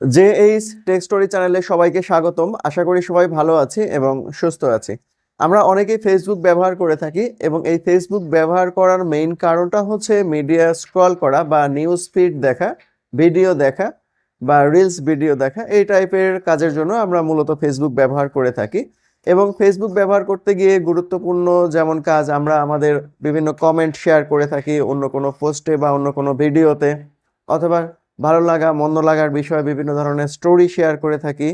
J H take story চ্যানেলে সবাইকে স্বাগতম। আশা করি সবাই ভালো আছে এবং সুস্থ আছে। আমরা অনেকেই ফেসবুক ব্যবহার করে থাকি এবং এই ফেসবুক ব্যবহার করার মেইন কারণটা হচ্ছে মিডিয়া স্ক্রল করা বা নিউজ ফিড দেখা ভিডিও দেখা বা রিলস ভিডিও দেখা, এই টাইপের কাজের জন্য আমরা মূলত ফেসবুক ব্যবহার করে থাকি। এবং ফেসবুক ব্যবহার করতে গিয়ে গুরুত্বপূর্ণ যেমন কাজ আমরা আমাদের বিভিন্ন কমেন্ট শেয়ার করে থাকি অন্য কোনো পোস্টে বা অন্য কোনো ভিডিওতে অথবা ভালো লাগা, মন্দ লাগার বিষয়ে বিভিন্ন ধরনের স্টোরি শেয়ার করে থাকি।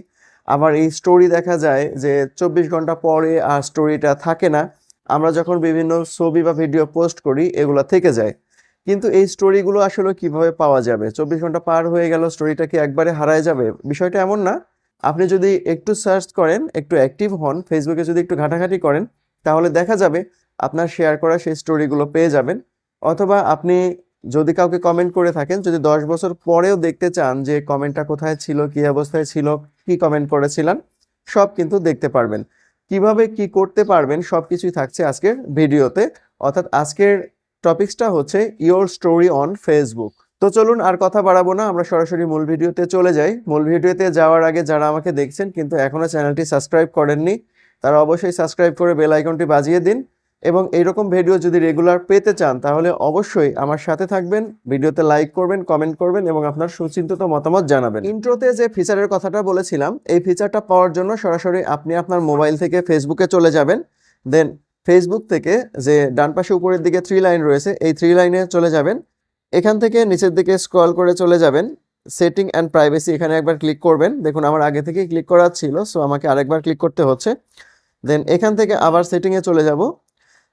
আবার এই স্টোরি দেখা যায় যে চব্বিশ ঘণ্টা পরে আর স্টোরিটা থাকে না। আমরা যখন বিভিন্ন ছবি বা ভিডিও পোস্ট করি, এগুলো থেকে যায়। কিন্তু এই স্টোরিগুলো আসলে কীভাবে পাওয়া যাবে? চব্বিশ ঘণ্টা পার হয়ে গেল স্টোরিটা কি একবারে হারায় যাবে? বিষয়টা এমন না। আপনি যদি একটু সার্চ করেন, একটু অ্যাক্টিভ হন ফেসবুকে যদি একটু ঘাটাঘাটি করেন, তাহলে দেখা যাবে আপনার শেয়ার করা সেই স্টোরিগুলো পেয়ে যাবেন। অথবা আপনি যদি কাউকে কমেন্ট করে থাকেন, যদি দশ বছর পরেও দেখতে চান যে কমেন্টটা কোথায় ছিল, কি অবস্থায় ছিল, কি কমেন্ট করেছিলেন, সব কিন্তু দেখতে পারবেন। কীভাবে কি করতে পারবেন, সব কিছুই থাকছে আজকের ভিডিওতে। অর্থাৎ আজকের টপিকসটা হচ্ছে ইওর স্টোরি অন ফেসবুক তো চলুন আর কথা বাড়াবো না, আমরা সরাসরি মূল ভিডিওতে চলে যাই। মূল ভিডিওতে যাওয়ার আগে যারা আমাকে দেখছেন, কিন্তু এখনও চ্যানেলটি সাবস্ক্রাইব করেননি, তারা অবশ্যই সাবস্ক্রাইব করে বেল আইকনটি বাজিয়ে দিন। এবং এইরকম ভিডিও যদি রেগুলার পেতে চান, তাহলে অবশ্যই আমার সাথে থাকবেন ভিডিওতে লাইক করবেন কমেন্ট করবেন এবং আপনার সুচিন্তিত মতামত জানাবেন। ইন্ট্রোতে যে ফিচারের কথাটা বলেছিলাম, এই ফিচারটা পাওয়ার জন্য সরাসরি আপনি আপনার মোবাইল থেকে ফেসবুকে চলে যাবেন। দেন ফেসবুক থেকে যে ডান পাশে উপরের দিকে থ্রি লাইন রয়েছে, এই থ্রি লাইনে চলে যাবেন। এখান থেকে নিচের দিকে স্ক্রল করে চলে যাবেন। সেটিং অ্যান্ড প্রাইভেসি এখানে একবার ক্লিক করবেন। দেখুন, আমার আগে থেকে ক্লিক করা ছিল সো আমাকে আরেকবার ক্লিক করতে হচ্ছে। দেন এখান থেকে আবার সেটিংয়ে চলে যাব।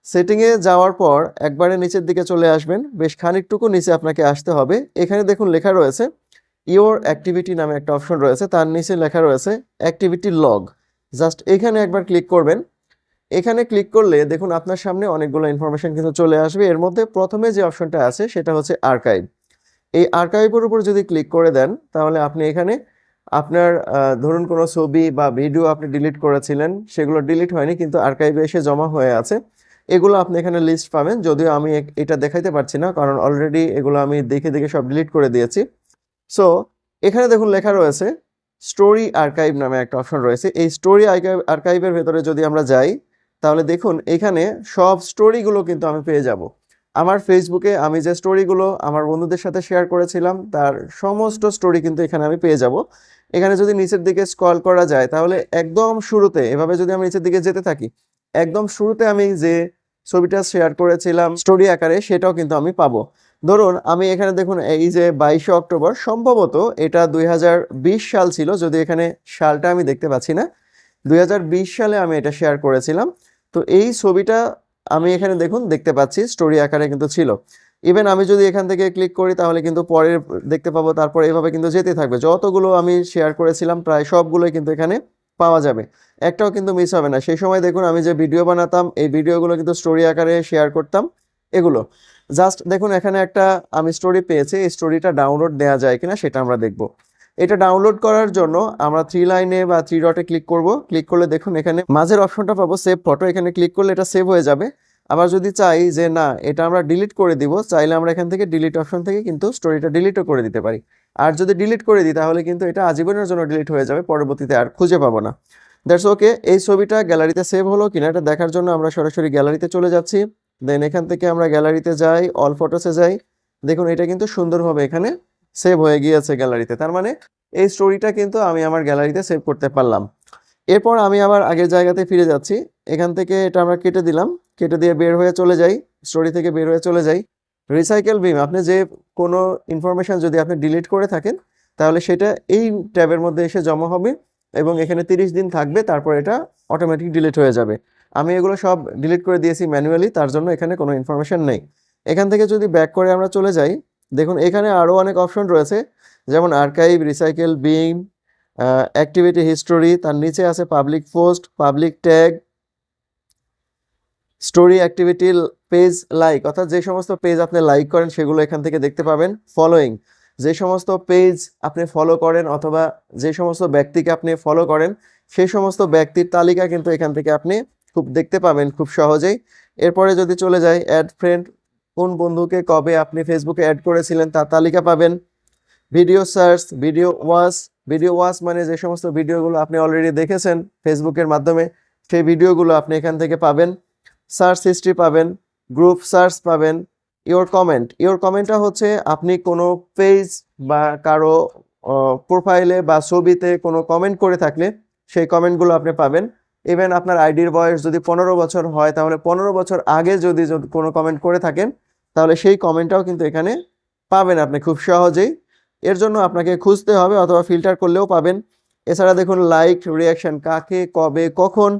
সেটিংয়ে যাওয়ার পর একবারে নিচের দিকে চলে আসবেন। বেশ খানিকটুকু নিচে আপনাকে আসতে হবে। এখানে দেখুন লেখা রয়েছে ইওর অ্যাক্টিভিটি নামে একটা অপশন রয়েছে। তার নিচে লেখা রয়েছে অ্যাক্টিভিটি লগ জাস্ট এখানে একবার ক্লিক করবেন। এখানে ক্লিক করলে দেখুন আপনার সামনে অনেকগুলো ইনফরমেশন কিন্তু চলে আসবে। এর মধ্যে প্রথমে যে অপশনটা আছে সেটা হচ্ছে আর্কাইভ এই আর্কাইভের উপর যদি ক্লিক করে দেন, তাহলে আপনি এখানে আপনার ধরুন কোনো ছবি বা ভিডিও আপনি ডিলিট করেছিলেন, সেগুলো ডিলিট হয়নি, কিন্তু আর্কাইভে এসে জমা হয়ে আছে। এগুলো আপনি এখানে লিস্ট পাবেন। যদিও আমি এটা দেখাইতে পারছি না, কারণ অলরেডি এগুলো আমি দেখে দেখে সব ডিলিট করে দিয়েছি। সো এখানে দেখুন লেখা রয়েছে স্টোরি আর্কাইভ নামে একটা অপশন রয়েছে। এই স্টোরি আর্কাইভের ভেতরে যদি আমরা যাই, তাহলে দেখুন এখানে সব স্টোরিগুলো কিন্তু আমি পেয়ে যাব। আমার ফেসবুকে আমি যে স্টোরিগুলো আমার বন্ধুদের সাথে শেয়ার করেছিলাম, তার সমস্ত স্টোরি কিন্তু এখানে আমি পেয়ে যাব। এখানে যদি নিচের দিকে স্ক্রল করা যায়, তাহলে একদম শুরুতে, এভাবে যদি আমি নিচের দিকে যেতে থাকি একদম শুরুতে আমি যে ছবিটা শেয়ার করেছিলাম স্টোরি আকারে, সেটাও কিন্তু আমি পাবো। ধরুন, আমি এখানে দেখুন, এই যে বাইশে অক্টোবর, সম্ভবত এটা দুই হাজার বিশ সাল ছিল, যদি এখানে সালটা আমি দেখতে পাচ্ছি না, দুই হাজার বিশ সালে আমি এটা শেয়ার করেছিলাম। তো এই ছবিটা আমি এখানে দেখুন, দেখতে পাচ্ছি স্টোরি আকারে কিন্তু ছিল। ইভেন আমি যদি এখান থেকে ক্লিক করি, তাহলে কিন্তু পরের দেখতে পাবো, তারপর এভাবে কিন্তু যেতে থাকবে। যতগুলো আমি শেয়ার করেছিলাম, প্রায় সবগুলোই কিন্তু এখানে পাওয়া যাবে। একটাও কিন্তু মিস হবে না। সেই সময় দেখুন আমি যে ভিডিও বানাতাম, এই ভিডিওগুলো কিন্তু স্টোরি আকারে শেয়ার করতাম, এগুলো। জাস্ট দেখুন এখানে একটা আমি স্টোরি পেয়েছি, এই স্টোরিটা ডাউনলোড দেওয়া যায় কিনা সেটা আমরা দেখব। এটা ডাউনলোড করার জন্য আমরা থ্রি লাইনে বা থ্রি ডটে ক্লিক করব। ক্লিক করলে দেখুন এখানে মাঝের অপশনটা পাবো সেভ ফটো এখানে ক্লিক করলে এটা সেভ হয়ে যাবে। আবার যদি চাই যে না, এটা আমরা ডিলিট করে দিব, চাইলে আমরা এখান থেকে ডিলিট অপশন থেকে কিন্তু স্টোরিটা ডিলিটও করে দিতে পারি। আর যদি ডিলিট করে দিই, তাহলে কিন্তু এটা আজীবনের জন্য ডিলিট হয়ে যাবে, পরবর্তীতে আর খুঁজে পাবো না। দ্যাটস ওকে এই ছবিটা গ্যালারিতে সেভ হলো কিনা এটা দেখার জন্য আমরা সরাসরি গ্যালারিতে চলে যাচ্ছি। দেন এখান থেকে আমরা গ্যালারিতে যাই অল ফটোসে যাই। দেখুন, এটা কিন্তু সুন্দরভাবে এখানে সেভ হয়ে গিয়েছে গ্যালারিতে তার মানে এই স্টোরিটা কিন্তু আমি আমার গ্যালারিতে সেভ করতে পারলাম। এরপর আমি আবার আগের জায়গাতে ফিরে যাচ্ছি। এখান থেকে এটা আমরা কেটে দিলাম। কেটে দিয়ে বের হয়ে চলে যাই। স্টোরি থেকে বের হয়ে চলে যাই। রিসাইকেল বিম আপনি যে কোনো ইনফরমেশন যদি আপনি ডিলিট করে থাকেন, তাহলে সেটা এই ট্যাবের মধ্যে এসে জমা হবে এবং এখানে তিরিশ দিন থাকবে, তারপর এটা অটোমেটিক ডিলিট হয়ে যাবে। আমি এগুলো সব ডিলিট করে দিয়েছি ম্যানুয়ালি তার জন্য এখানে কোনো ইনফরমেশন নেই। এখান থেকে যদি ব্যাক করে আমরা চলে যাই, দেখুন এখানে আরও অনেক অপশন রয়েছে, যেমন archive recycle bin activity history তার নিচে আছে public post public tag story activity page like অর্থাৎ যে সমস্ত পেজ আপনি লাইক করেন, সেগুলো এখান থেকে দেখতে পাবেন। ফলোয়িং যে সমস্ত পেজ আপনি ফলো করেন অথবা যে সমস্ত ব্যক্তিকে আপনি ফলো করেন সেই সমস্ত ব্যক্তির তালিকা কিন্তু এখান থেকে আপনি খুব দেখতে পাবেন খুব সহজেই। এরপরে যদি চলে যাই অ্যাড ফ্রেন্ড কোন বন্ধুকে কবে আপনি ফেসবুকে অ্যাড করেছিলেন তার তালিকা পাবেন। Video search video watch video watch মানে যে সমস্ত ভিডিওগুলো আপনি অলরেডি দেখেছেন ফেসবুকের মাধ্যমে, সেই ভিডিওগুলো আপনি এখান থেকে পাবেন। সার্চ হিস্ট্রি পাবেন, গ্রুপ সার্চ পাবেন, ইওর কমেন্ট। ইওর কমেন্টটা হচ্ছে আপনি কোনো পেজ বা কারও প্রোফাইলে বা ছবিতে কোনো কমেন্ট করে থাকলে সেই কমেন্টগুলো আপনি পাবেন। ইভেন আপনার আইডির বয়স যদি পনেরো বছর হয়, তাহলে পনেরো বছর আগে যদি কোনো কমেন্ট করে থাকেন, তাহলে সেই কমেন্টটাও কিন্তু এখানে পাবেন আপনি খুব সহজেই। এর জন্য আপনাকে খুঁজতে হবে অথবা ফিল্টার করলেও পাবেন। এছাড়া দেখুন, লাইক রিয়াকশন কাকে, কবে, কখন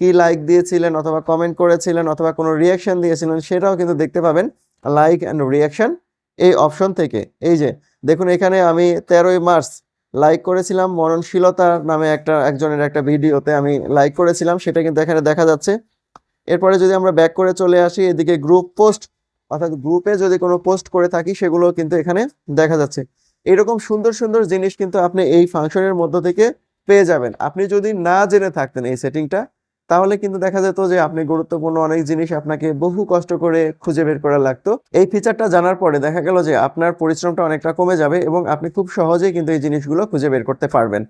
কি লাইক দিয়েছিলেন অথবা কমেন্ট করেছিলেন অথবা কোনো রিয়াকশন দিয়েছিলেন সেটাও কিন্তু দেখতে পাবেন। লাইক অ্যান্ড রিয়াকশন এই অপশন থেকে। এই যে, দেখুন এখানে আমি তেরোই মার্চ লাইক করেছিলাম, মরণশীলতা নামে একটা, একজনের একটা ভিডিওতে আমি লাইক করেছিলাম, সেটা কিন্তু এখানে দেখা যাচ্ছে। এরপরে যদি আমরা ব্যাক করে চলে আসি, এদিকে গ্রুপ পোস্ট অর্থাৎ গ্রুপে যদি কোনো পোস্ট করে থাকি, সেগুলো কিন্তু এখানে দেখা যাচ্ছে। এরকম সুন্দর সুন্দর জিনিস কিন্তু আপনি এই ফাংশনের মধ্য থেকে পেয়ে যাবেন। আপনি যদি না জেনে থাকতেন এই সেটিংটা তাহলে কিন্তু দেখা যেত যে আপনি গুরুত্বপূর্ণ অনেক জিনিস আপনাকে বহু কষ্ট করে খুঁজে বের করা লাগতো। এই ফিচারটা জানার পরে দেখা গেল যে আপনার পরিশ্রমটা অনেকটা কমে যাবে এবং আপনি খুব সহজেই কিন্তু এই জিনিসগুলো খুঁজে বের করতে পারবেন।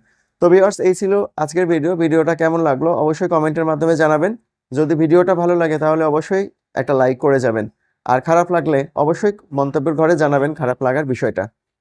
তো ভিউয়ার্স এই ছিল আজকের ভিডিও ভিডিওটা কেমন লাগল অবশ্যই কমেন্টের মাধ্যমে জানাবেন। যদি ভিডিওটা ভালো লাগে তাহলে অবশ্যই একটা লাইক করে যাবেন। আর খারাপ লাগলে অবশ্যই মন্তব্যের ঘরে জানাবেন খারাপ লাগার বিষয়টা।